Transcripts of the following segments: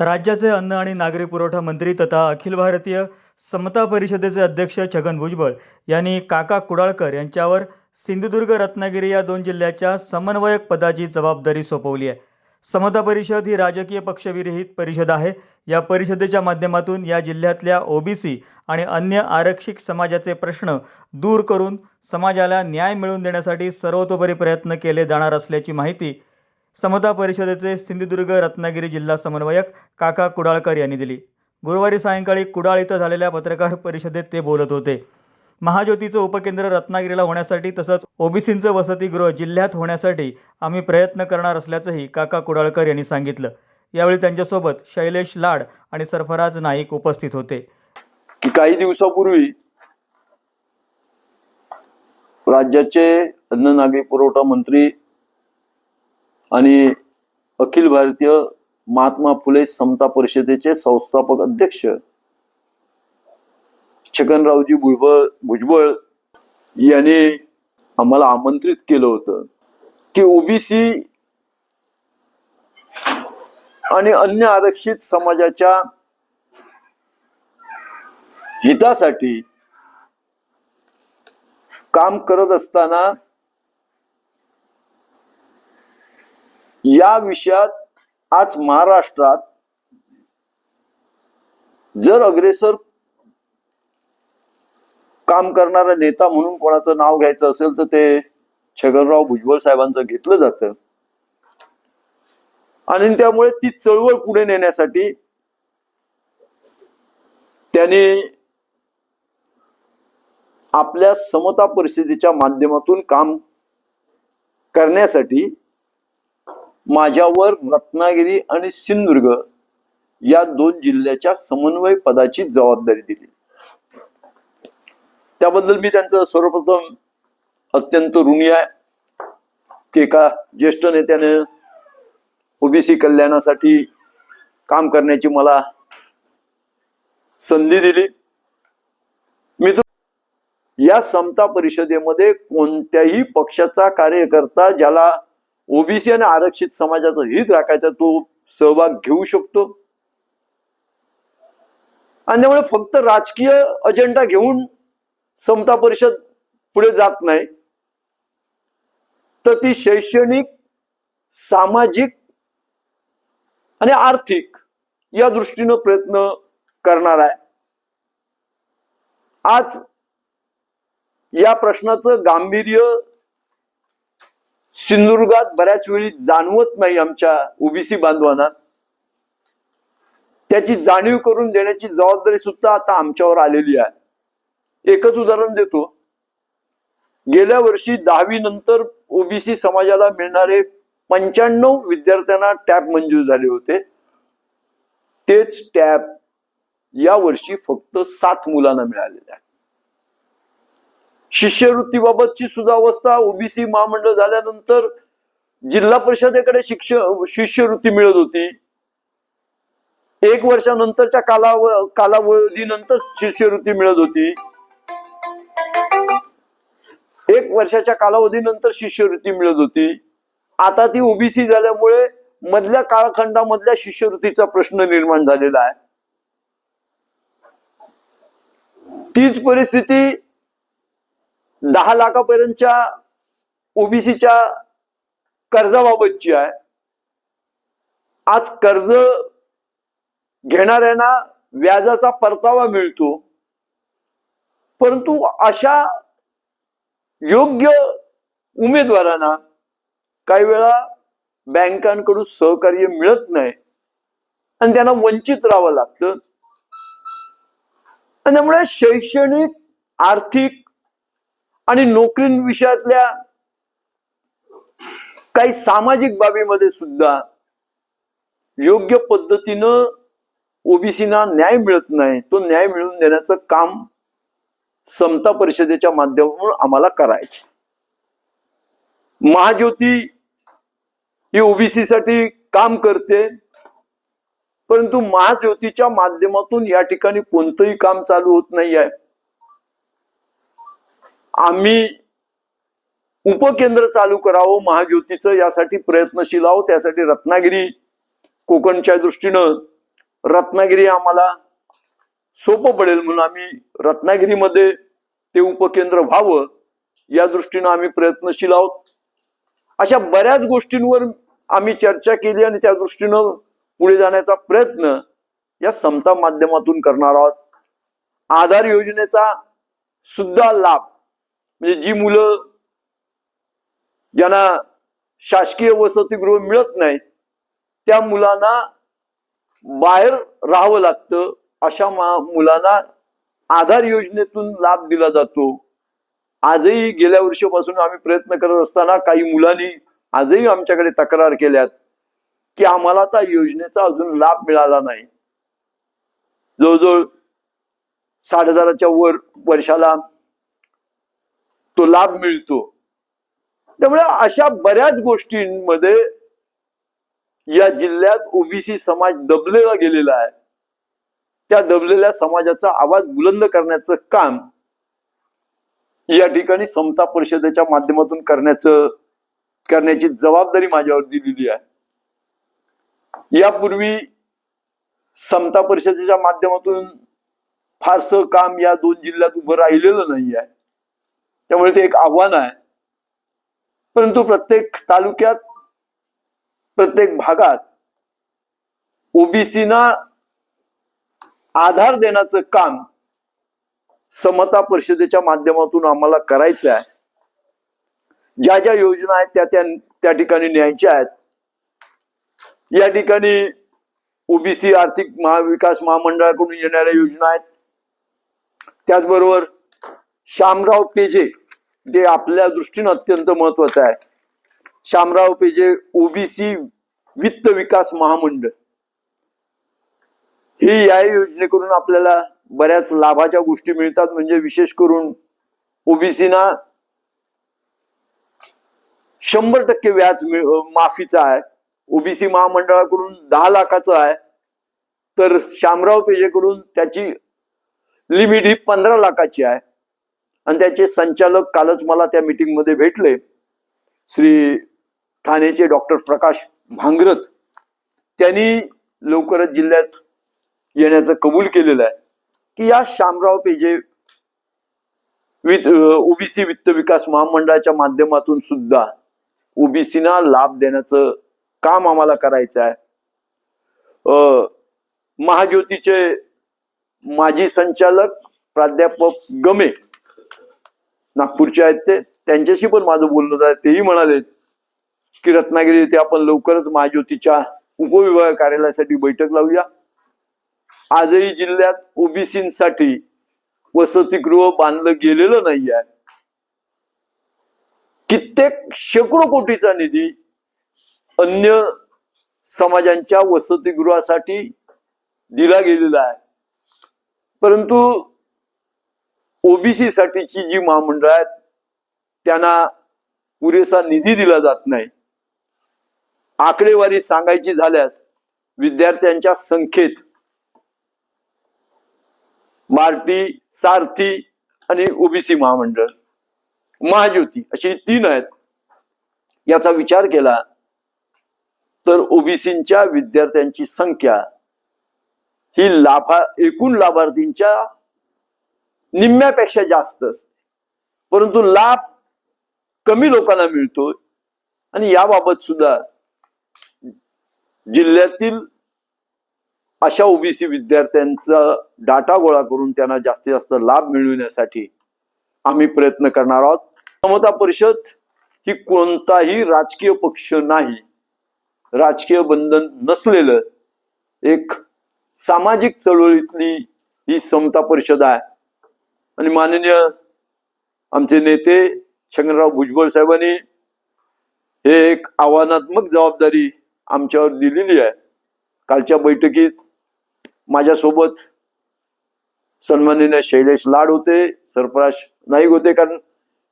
राज्याचे अन्न आणि नागरी पुरवठा मंत्री तथा अखिल भारतीय समता परिषदेचे अध्यक्ष छगन भुजबळ यांनी काका कुडाळकर यांच्यावर सिंधुदुर्ग रत्नागिरी या दोन जिल्ह्याच्या समन्वयक पदाची जबाबदारी सोपवली आहे. समता परिषद ही राजकीय पक्षविरहित परिषद आहे. या परिषदेच्या माध्यमातून या जिल्ह्यातल्या ओबीसी आणि अन्य आरक्षित समाजाचे प्रश्न दूर करून समाजाला न्याय मिळवून देण्यासाठी सर्वतोपरी प्रयत्न केले जाणार असल्याची माहिती समता परिषदेचे सिंधुदुर्ग रत्नागिरी जिल्हा समन्वयक काका कुडाळकर यांनी दिली. गुरुवारी सायंकाळी कुडाळ इथं झालेल्या पत्रकार परिषदेत ते बोलत होते. महाज्योतीचं उपकेंद्र रत्नागिरीला होण्यासाठी तसंच ओबीसींचं वसतिगृह जिल्ह्यात होण्यासाठी आम्ही प्रयत्न करणार असल्याचंही काका कुडाळकर यांनी सांगितलं. यावेळी त्यांच्यासोबत शैलेश लाड आणि सरफराज नाईक उपस्थित होते. की काही दिवसापूर्वी राज्याचे अन्न नागरी पुरवठा मंत्री आणि अखिल भारतीय महात्मा फुले समता परिषदेचे संस्थापक अध्यक्ष छगनरावजी भुजबळ भुजबळ यांनी आम्हाला आमंत्रित केलं होतं की ओबीसी आणि अन्य आरक्षित समाजाच्या हितासाठी काम करत असताना या विषयात आज महाराष्ट्रात जर अग्रेसर काम करणारा नेता म्हणून कोणाचं नाव घ्यायचं असेल तर ते छगनराव भुजबळ साहेबांचं घेतलं जातं. आणि त्यामुळे ती चळवळ पुढे नेण्यासाठी त्यांनी आपल्या समता परिस्थितीच्या माध्यमातून काम करण्यासाठी माझ्यावर रत्नागिरी आणि सिंधुदुर्ग या दोन जिल्ह्याच्या समन्वय पदाची जबाबदारी दिली. त्याबद्दल मी त्यांचं सर्वप्रथम अत्यंत ऋणी आहे. की एका ज्येष्ठ नेत्याने ओबीसी कल्याणासाठी काम करण्याची मला संधी दिली. मी या समता परिषदेमध्ये कोणत्याही पक्षाचा कार्यकर्ता ज्याला ओबीसी आणि आरक्षित समाजाचं हित राखायचा तो सहभाग घेऊ शकतो. आणि त्यामुळे फक्त राजकीय अजेंडा घेऊन समता परिषद पुढे जात नाही. तर ती शैक्षणिक सामाजिक आणि आर्थिक या दृष्टीनं प्रयत्न करणार आहे. आज या प्रश्नाचं गांभीर्य सिंधुदुर्गात बऱ्याच वेळी जाणवत नाही आमच्या ओबीसी बांधवांना. त्याची जाणीव करून देण्याची जबाबदारी सुद्धा आता आमच्यावर आलेली आहे. एकच उदाहरण देतो. गेल्या वर्षी दहावी नंतर ओबीसी समाजाला मिळणारे पंच्याण्णव विद्यार्थ्यांना टॅप मंजूर झाले होते. तेच टॅब या वर्षी फक्त सात मुलांना मिळालेले आहे. शिष्यवृत्तीबाबतची सुद्धा अवस्था ओबीसी महामंडळ झाल्यानंतर जिल्हा परिषदेकडे शिक्ष शिष्यवृत्ती मिळत होती. एक वर्षानंतरच्या कालाव कालावधीनंतर शिष्यवृत्ती मिळत होती. एक वर्षाच्या कालावधीनंतर शिष्यवृत्ती मिळत होती. आता ती ओबीसी झाल्यामुळे मधल्या कालखंडामधल्या शिष्यवृत्तीचा प्रश्न निर्माण झालेला आहे. तीच परिस्थिती दहा लाखापर्यंतच्या ओबीसीच्या कर्जाबाबतची आहे. आज कर्ज घेणाऱ्यांना व्याजाचा परतावा मिळतो. परंतु अशा योग्य उमेदवारांना काही वेळा बँकांकडून सहकार्य मिळत नाही. आणि त्यांना वंचित राहावं लागतं. आणि त्यामुळे शैक्षणिक आर्थिक आणि नोकरी विषयातल्या काही सामाजिक बाबीमध्ये सुद्धा योग्य पद्धतीनं ओबीसीना न्याय मिळत नाही तो न्याय मिळवून देण्याचं काम समता परिषदेच्या माध्यमातून आम्हाला करायचं महाज्योती ही ओबीसी साठी काम करते परंतु महाज्योतीच्या माध्यमातून या ठिकाणी कोणतंही काम चालू होत नाही आहे आम्ही उपकेंद्र चालू करावं महाज्योतीचं यासाठी प्रयत्नशील आहोत त्यासाठी रत्नागिरी कोकणच्या दृष्टीनं रत्नागिरी आम्हाला सोपं पडेल म्हणून आम्ही रत्नागिरीमध्ये ते उपकेंद्र व्हावं या दृष्टीनं आम्ही प्रयत्नशील आहोत. अशा बऱ्याच गोष्टींवर आम्ही चर्चा केली आणि त्या दृष्टीनं पुढे जाण्याचा प्रयत्न या समता माध्यमातून करणार आहोत. आधार योजनेचा सुद्धा लाभ म्हणजे जी मुलं ज्यांना शासकीय वसतिगृह मिळत नाहीत त्या मुलांना बाहेर राहावं लागतं अशा मुलांना आधार योजनेतून लाभ दिला जातो. आजही गेल्या वर्षीपासून आम्ही प्रयत्न करत असताना काही मुलांनी आजही आमच्याकडे तक्रार केल्यात की आम्हाला त्या योजनेचा अजून लाभ मिळाला नाही. जवळजवळ साठ हजाराच्या वर वर्षाला तो लाभ मिळतो. त्यामुळे अशा बऱ्याच गोष्टींमध्ये या जिल्ह्यात ओबीसी समाज दबलेला गेलेला आहे. त्या दबलेल्या समाजाचा आवाज बुलंद करण्याचं काम या ठिकाणी समता परिषदेच्या माध्यमातून करण्याचं करण्याची जबाबदारी माझ्यावर दिलेली आहे. यापूर्वी समता परिषदेच्या माध्यमातून फारसं काम या दोन जिल्ह्यात उभं राहिलेलं नाही आहे त्यामुळे ते एक आव्हान आहे. परंतु प्रत्येक तालुक्यात प्रत्येक भागात ओबीसीना आधार देण्याचं काम समता परिषदेच्या माध्यमातून आम्हाला करायचं आहे. ज्या ज्या योजना आहेत त्या त्या त्या ठिकाणी न्यायच्या आहेत. या ठिकाणी ओबीसी आर्थिक महाविकास महामंडळाकडून येणाऱ्या योजना आहेत. त्याचबरोबर शामराव पेजे जे आपल्या दृष्टीनं अत्यंत महत्वाचं आहे. शामराव पेजे ओबीसी वित्त विकास महामंडळ. ही या योजनेकडून आपल्याला बऱ्याच लाभाच्या गोष्टी मिळतात. म्हणजे विशेष करून ओबीसीना शंभर टक्के व्याज माफीचा आहे. ओबीसी महामंडळाकडून दहा लाखाचं आहे. तर शामराव पेजेकडून त्याची लिमिट ही पंधरा लाखाची आहे. आणि त्याचे संचालक कालच मला त्या मीटिंगमध्ये भेटले. श्री ठाण्याचे डॉक्टर प्रकाश भांगरत त्यांनी लवकरच जिल्ह्यात येण्याचं कबूल केलेलं आहे. की या शामराव पेजे विथ ओबीसी वित्त विकास महामंडळाच्या माध्यमातून सुद्धा ओबीसीना लाभ देण्याचं काम आम्हाला करायचं आहे. महाज्योतीचे माजी संचालक प्राध्यापक गमे नागपूरचे आहेत ते. त्यांच्याशी पण माझं बोलणं झालं. तेही म्हणाले की रत्नागिरी येथे आपण लवकरच महाज्योतीच्या उपविभाग कार्यालयासाठी बैठक लावूया. आजही जिल्ह्यात ओबीसीसाठी वसतिगृह बांधलं गेलेलं नाही आहे कित्येक शेकडो कोटीचा निधी अन्य समाजांच्या वसतिगृहासाठी दिला गेलेला आहे. परंतु ओबीसी साठीची जी महामंडळ आहेत त्यांना पुरेसा निधी दिला जात नाही. आकडेवारी सांगायची झाल्यास विद्यार्थ्यांच्या संख्येत मार्टी सारथी आणि ओबीसी महामंडळ महाज्योती अशी तीन आहेत. याचा विचार केला तर ओबीसीच्या विद्यार्थ्यांची संख्या ही लाभा एकूण लाभार्थींच्या निम्म्यापेक्षा जास्त असते. परंतु लाभ कमी लोकांना मिळतो आणि याबाबत सुद्धा जिल्ह्यातील अशा ओबीसी विद्यार्थ्यांचा डाटा गोळा करून त्यांना जास्तीत जास्त लाभ मिळविण्यासाठी आम्ही प्रयत्न करणार आहोत. समता परिषद ही कोणताही राजकीय पक्ष नाही. राजकीय बंधन नसलेलं एक सामाजिक चळवळीतली ही समता परिषद आहे. आणि माननीय आमचे नेते शंकरराव भुजबळ साहेबांनी हे एक आव्हानात्मक जबाबदारी आमच्यावर दिलेली आहे. कालच्या बैठकीत माझ्यासोबत सन्माननीय शैलेश लाड होते सरपराज नाईक होते कारण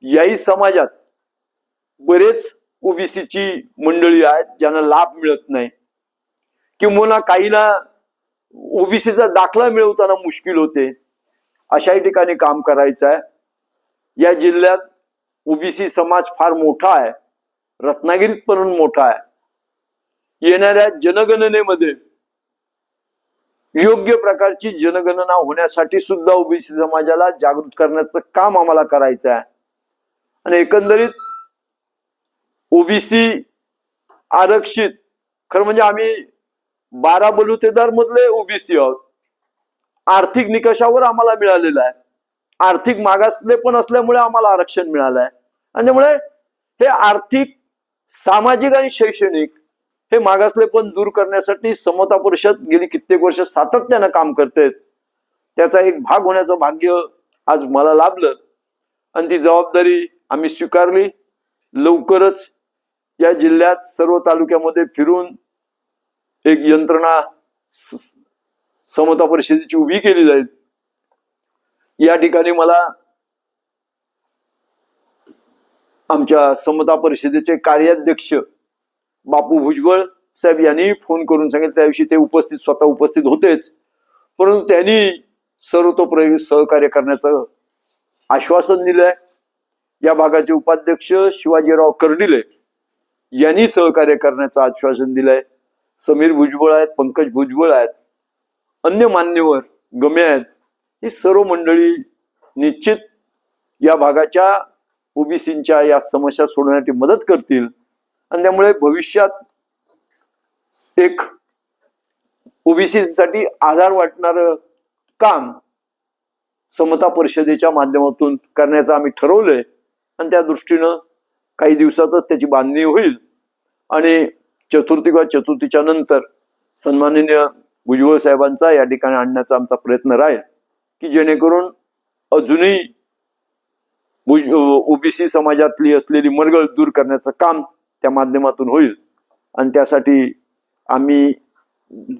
याही समाजात बरेच ओबीसीची मंडळी आहेत ज्यांना लाभ मिळत नाही. किंवा काहींना ओबीसीचा दाखला मिळवताना मुश्किल होते. अशाही ठिकाणी काम करायचं आहे या जिल्ह्यात ओबीसी समाज फार मोठा आहे. रत्नागिरीत पण मोठा आहे. येणाऱ्या जनगणनेमध्ये योग्य प्रकारची जनगणना होण्यासाठी सुद्धा ओबीसी समाजाला जागृत करण्याचं काम आम्हाला करायचं आहे आणि एकंदरीत ओबीसी आरक्षित खरं म्हणजे आम्ही बारा बलुतेदार मधले ओबीसी आहोत. आर्थिक निकषावर आम्हाला मिळालेलं आहे. आर्थिक मागासले पण असल्यामुळे आम्हाला आरक्षण मिळालं आहे आणि त्यामुळे हे आर्थिक सामाजिक आणि शैक्षणिक हे मागासले पण दूर करण्यासाठी समता परिषद गेली कित्येक वर्ष सातत्यानं काम करते. त्याचा एक भाग होण्याचं भाग्य आज मला लाभलं. आणि ती जबाबदारी आम्ही स्वीकारली. लवकरच या जिल्ह्यात सर्व तालुक्यामध्ये फिरून एक यंत्रणा समता परिषदेची उभी केली जाईल. या ठिकाणी मला आमच्या समता परिषदेचे कार्याध्यक्ष बापू भुजबळ साहेब यांनी फोन करून सांगितलं. त्याविषयी ते उपस्थित स्वतः उपस्थित होतेच. परंतु त्यांनी सर्वतोप्रयोग सहकार्य करण्याचं आश्वासन दिलंय. या भागाचे उपाध्यक्ष शिवाजीराव कर्डिले यांनी सहकार्य करण्याचं आश्वासन दिलंय. समीर भुजबळ आहेत पंकज भुजबळ आहेत. अन्य मान्यवर गमे आहेत ही सर्व मंडळी निश्चित या भागाच्या ओबीसींच्या या समस्या सोडवण्यासाठी मदत करतील. आणि त्यामुळे भविष्यात एक ओबीसी साठी आधार वाटणार काम समता परिषदेच्या माध्यमातून करण्याचं आम्ही ठरवलंय. आणि त्या दृष्टीनं काही दिवसातच त्याची बांधणी होईल. आणि चतुर्थी किंवा चतुर्थीच्या नंतर सन्माननीय भुजबळ साहेबांचा या ठिकाणी आणण्याचा आमचा प्रयत्न राहील की जेणेकरून अजूनही ओबीसी समाजातली असलेली मरगळ दूर करण्याचं काम त्या माध्यमातून होईल. आणि त्यासाठी आम्ही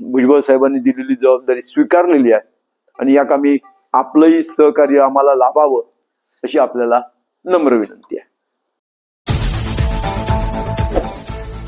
भुजबळ साहेबांनी दिलेली जबाबदारी स्वीकारलेली आहे. आणि या कामी आपलंही सहकार्य आम्हाला लाभावं अशी आपल्याला नम्र विनंती आहे.